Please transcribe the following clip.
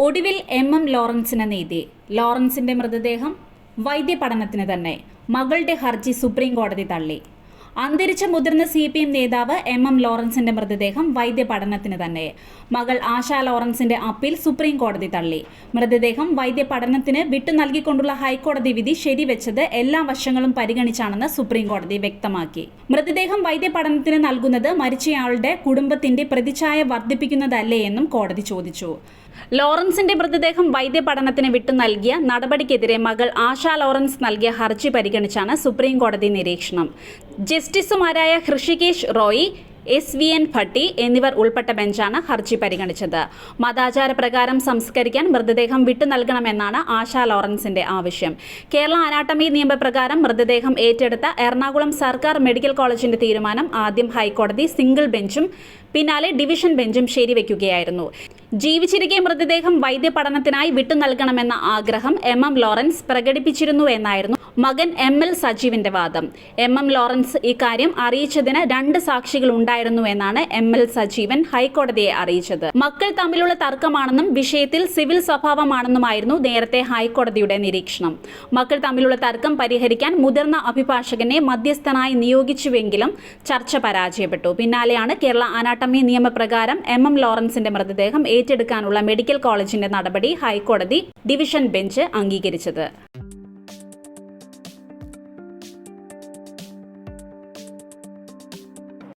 ഒടുവിൽ M M ലോറൻസിന് നീതി ലോറൻസിന്റെ മൃതദേഹം വൈദ്യപഠനത്തിന് തന്നെ മകളുടെ ഹർജി സുപ്രീം കോടതി തള്ളി. അന്തരിച്ച മുതിർന്ന സി പി എം നേതാവ് എം എം ലോറൻസിന്റെ മൃതദേഹം വൈദ്യപഠനത്തിന് തന്നെ. മകൾ ആശ ലോറൻസിന്റെ അപ്പീൽ സുപ്രീം കോടതി തള്ളി. മൃതദേഹം വൈദ്യപഠനത്തിന് വിട്ടു നൽകിക്കൊണ്ടുള്ള ഹൈക്കോടതി വിധി ശരിവെച്ചത് എല്ലാ വശങ്ങളും പരിഗണിച്ചാണെന്ന് സുപ്രീം കോടതി വ്യക്തമാക്കി. മൃതദേഹം വൈദ്യപഠനത്തിന് നൽകുന്നത് മരിച്ചയാളുടെ കുടുംബത്തിന്റെ പ്രതിച്ഛായ വർദ്ധിപ്പിക്കുന്നതല്ലേ എന്നും കോടതി ചോദിച്ചു. ലോറൻസിന്റെ മൃതദേഹം വൈദ്യപഠനത്തിന് വിട്ടു നൽകിയ നടപടിക്കെതിരെ മകൾ ആശ ലോറൻസ് നൽകിയ ഹർജി പരിഗണിച്ചാണ് സുപ്രീം കോടതി നിരീക്ഷണം. ജസ്റ്റിസുമാരായ Hrishikesh Roy S V N Bhatti എന്നിവർ ഉൾപ്പെട്ട ബെഞ്ചാണ് ഹർജി പരിഗണിച്ചത്. മതാചാര പ്രകാരം സംസ്കരിക്കാൻ മൃതദേഹം വിട്ടു നൽകണമെന്നാണ് ആശാ ലോറൻസിന്റെ ആവശ്യം. കേരള അനാട്ടമി നിയമപ്രകാരം മൃതദേഹം ഏറ്റെടുത്ത എറണാകുളം സർക്കാർ മെഡിക്കൽ കോളേജിന്റെ തീരുമാനം ആദ്യം ഹൈക്കോടതി സിംഗിൾ ബെഞ്ചും പിന്നാലെ ഡിവിഷൻ ബെഞ്ചും ശരിവെക്കുകയായിരുന്നു. ജീവിച്ചിരിക്കെ മൃതദേഹം വൈദ്യപഠനത്തിനായി വിട്ടു നൽകണമെന്ന ആഗ്രഹം എം എം ലോറൻസ് പ്രകടിപ്പിച്ചിരുന്നു എന്നായിരുന്നു മകൻ എം എൽ സജീവിന്റെ വാദം. എം എം ലോറൻസ് ഇക്കാര്യം അറിയിച്ചതിന് രണ്ട് സാക്ഷികൾ ഉണ്ടായിരുന്നു എന്നാണ് എം എൽ സജീവൻ ഹൈക്കോടതിയെ അറിയിച്ചത്. മക്കൾ തമ്മിലുള്ള തർക്കമാണെന്നും വിഷയത്തിൽ സിവിൽ സ്വഭാവമാണെന്നുമായിരുന്നു നേരത്തെ ഹൈക്കോടതിയുടെ നിരീക്ഷണം. മക്കൾ തമ്മിലുള്ള തർക്കം പരിഹരിക്കാൻ മുതിർന്ന അഭിഭാഷകനെ മധ്യസ്ഥനായി നിയോഗിച്ചുവെങ്കിലും ചർച്ച പരാജയപ്പെട്ടു. പിന്നാലെയാണ് കേരള അനാട്ടമി നിയമപ്രകാരം എം എം ലോറൻസിന്റെ മൃതദേഹം ഏറ്റെടുക്കാനുള്ള മെഡിക്കൽ കോളേജിന്റെ നടപടി ഹൈക്കോടതി ഡിവിഷൻ ബെഞ്ച് അംഗീകരിച്ചത്.